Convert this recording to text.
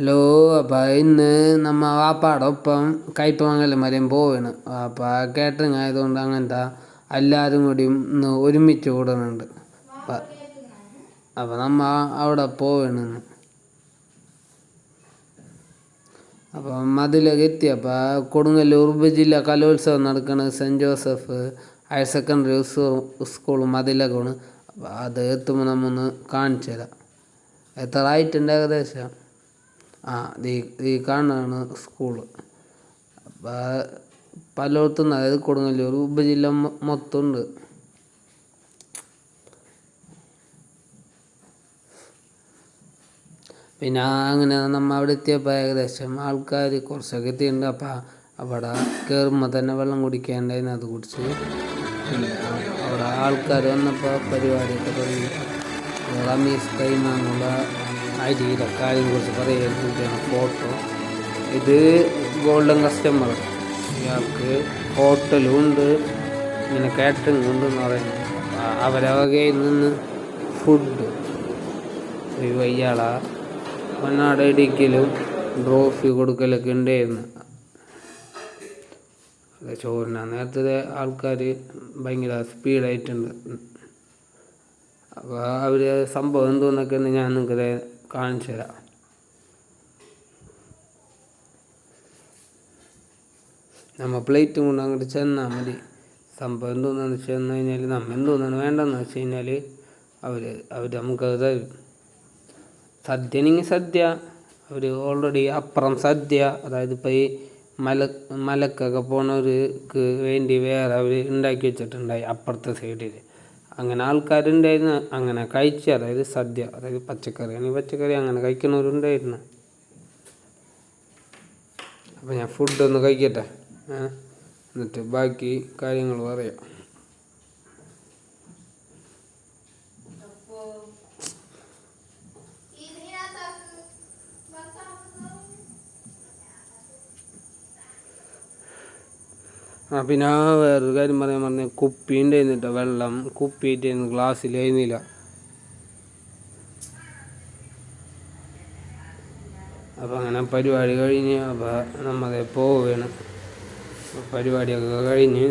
Hello അപ്പം ഇന്ന് നമ്മ വാപ്പാടെ ഒപ്പം കയ്പമംഗലം വരെയും പോവാണ്. കാറ്ററിങ് ആയതുകൊണ്ട് അങ്ങനത്തെ എല്ലാവരും കൂടി ഇന്ന് ഒരുമിച്ച് കൂടുന്നുണ്ട് അപ്പം അപ്പം നമ്മ അവിടെ പോവാണ് അപ്പം അതിലേക്ക് എത്തി. അപ്പം കൊടുങ്ങല്ലൂർ ഉപജില്ല കലോത്സവം നടക്കുന്നത് saint Joseph higher secondary school മതിലകമാണ് അപ്പം അത് എത്തുമ്പോൾ നമ്മൊന്ന് കാണിച്ചു തരാം എത്ര ആയിട്ടുണ്ട് ഏകദേശം? ആ ഈ കാണുന്നതാണ് സ്കൂൾ പലയിടത്തും അതായത് കൊടുങ്ങല്ലൂർ ഉപജില്ല മൊത്തം ഉണ്ട് പിന്നെ അങ്ങനെ നമ്മൾ അവിടെ എത്തിയപ്പോൾ ഏകദേശം ആൾക്കാർ കുറച്ചൊക്കെ എത്തിയിട്ടുണ്ട്. അപ്പം അവിടെ കയറുമ്പോൾ തന്നെ വെള്ളം കുടിക്കേണ്ടതിന് അത് കുടിച്ച്. പിന്നെ അവിടെ ആൾക്കാർ വന്നപ്പോൾ പരിപാടിയൊക്കെ തുടങ്ങി. റമീസ് കൈമാന്നുള്ള അരിയുടെ കാര്യം കുറിച്ച് പറയുകയാണ് ഫോട്ടോ ഇത് ഗോൾഡൻ കസ്റ്റമർ ഇയാൾക്ക് ഹോട്ടലും ഉണ്ട്. ഇങ്ങനെ കാറ്ററിംഗ് ഉണ്ട് എന്ന് പറയുന്നത്. അവരവകയിൽ നിന്ന് ഫുഡ് ഇയാളാ വന്നാട് ഇടിക്കലും ട്രോഫി കൊടുക്കലൊക്കെ ഉണ്ടായിരുന്നു. ചോറിനാ. നേരത്തെ ആൾക്കാർ ഭയങ്കര സ്പീഡായിട്ടുണ്ട് അപ്പോൾ അവർ സംഭവം എന്തോന്നൊക്കെ ഞാൻ നിങ്ങൾക്ക് കാണിച്ചു തരാം നമ്മ പ്ലേറ്റും കൊണ്ട് അങ്ങോട്ട് ചെന്നാൽ മതി. സംഭവം എന്തോന്നാന്ന് ചെന്ന് കഴിഞ്ഞാൽ നമ്മൾ എന്തോന്നാണ് വേണ്ടതെന്ന് വെച്ച് കഴിഞ്ഞാൽ അവർ അവർ നമുക്കത് തരും. സദ്യനെങ്കിൽ സദ്യ അവർ ഓൾറെഡി അപ്പുറം സദ്യ അതായത് ഇപ്പോൾ ഈ മല മലക്കൊക്കെ പോണവർക്ക് വേണ്ടി വേറെ അവർ ഉണ്ടാക്കി വെച്ചിട്ടുണ്ടായി അപ്പുറത്തെ സൈഡിൽ അങ്ങനെ ആൾക്കാരുണ്ടായിരുന്നു. അങ്ങനെ കഴിച്ച അതായത് സദ്യ അതായത് പച്ചക്കറി. അല്ലെങ്കിൽ പച്ചക്കറി അങ്ങനെ കഴിക്കുന്നവരുണ്ടായിരുന്നു അപ്പോൾ ഞാൻ ഫുഡൊന്ന് കഴിക്കട്ടെ? എന്നിട്ട് ബാക്കി കാര്യങ്ങൾ പറയാം. ആ പിന്നെ വേറൊരു കാര്യം പറയാൻ പറഞ്ഞ കുപ്പി ഉണ്ടായിരുന്നിട്ടോ വെള്ളം? കുപ്പി ഗ്ലാസ്സിൽ എഴുന്നില്ല അപ്പം അങ്ങനെ പരിപാടി കഴിഞ്ഞ് അപ്പോൾ നമ്മളെ പോവുകയാണ് പരിപാടിയൊക്കെ കഴിഞ്ഞ്